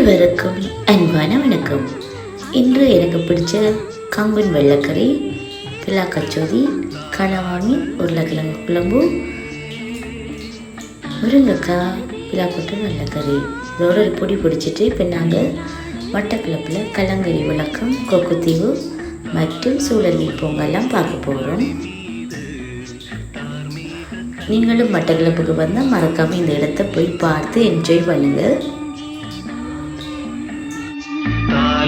அனைவருக்கும் அன்பான வணக்கம். இன்று எனக்கு பிடிச்ச கம்பன் வெள்ளைக்கறி பிலா கச்சோதி கனவாமி உருளைக்கிழங்கு குழம்பு முருங்கைக்காய் பிலா போட்டு வெள்ளைக்கறி. இதோட ஒரு பொடி பிடிச்சிட்டு இப்போ நாங்கள் வட்டக்கிழப்பில் கலங்கரி விளக்கம் கொக்குத்தீவு மற்றும் சூழலி பூங்கெல்லாம் பார்க்க போகிறோம் நீங்களும் மட்டக்கிழப்புக்கு வந்தால் மறக்காமல் இந்த இடத்த போய் பார்த்து என்ஜாய் பண்ணுங்கள்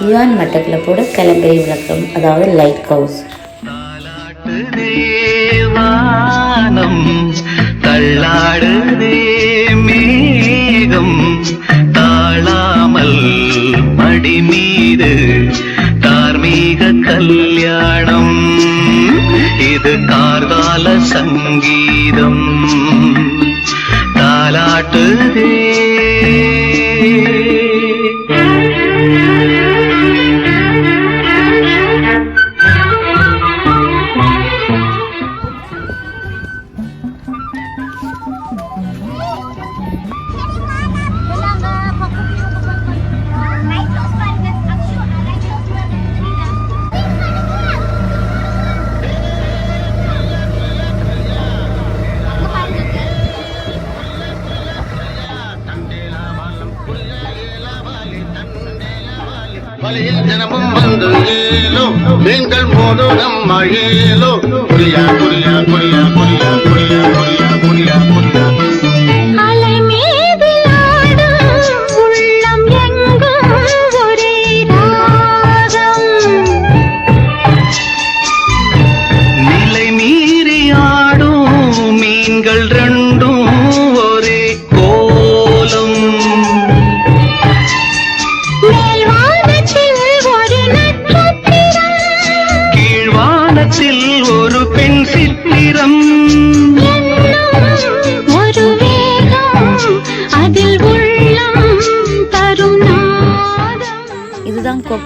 இதுதான் மட்டக்களப்போட கலங்கரை விளக்கம். அதாவது லைட் ஹவுஸ் தள்ளாடுதே மேகம். தாழாமல் மடி மீது தார்மீக கல்யாணம். இது கார்கால சங்கீதம். தாலாட்டுதே வலையில் தினமும் வந்து ஏலோ. மீன்கள் மோதும் மழையிலோ குறியா குறியா குறியா குறியா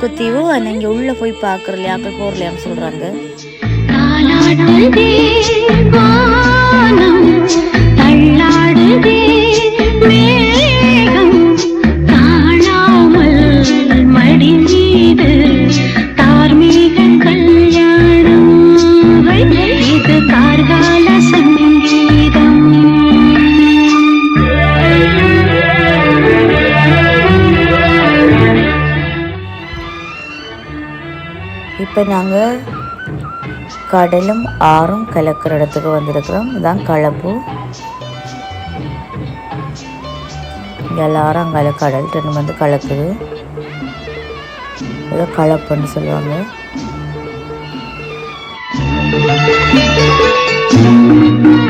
சொர்க்கத்தையோ நீங்கள் உள்ளே போய் பார்க்குற இல்லையாக்கள் போகிறலையான்னு சொல்கிறாங்க இப்போ நாங்கள் கடலும் ஆறும் கலக்கிற இடத்துக்கு வந்திருக்கிறோம். இதுதான் களப்பு எல்லாரும் அங்கால கடல் ரெண்டு வந்து கலக்குது. ஏதோ கலப்புன்னு சொல்லுவாங்க. இரு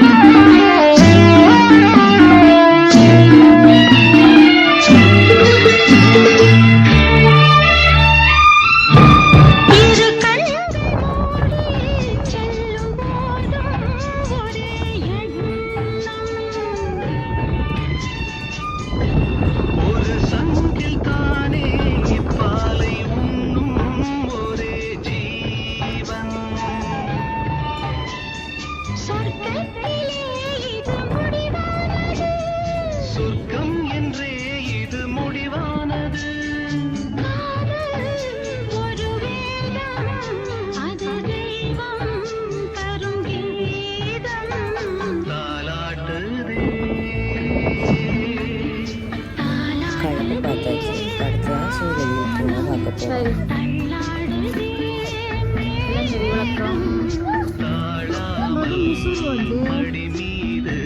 மடி மீது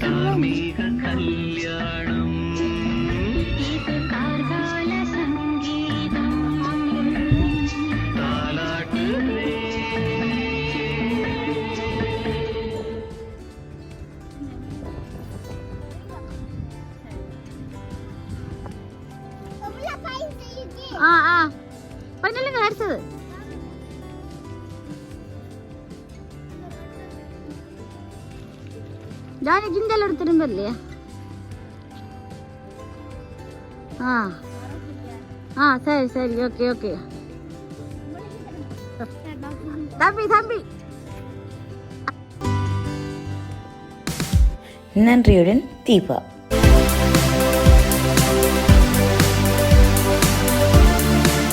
தார்மீக கல்யாணம் ஆ. ஆ பண்ணலுங்க அடுத்தது. ஜானி கிண்டல் எடுத்துருங்க இல்லையா? ஆ. ஆ சரி சரி ஓகே ஓகே. தம்பி தம்பி. நன்றியுடன் தீபா.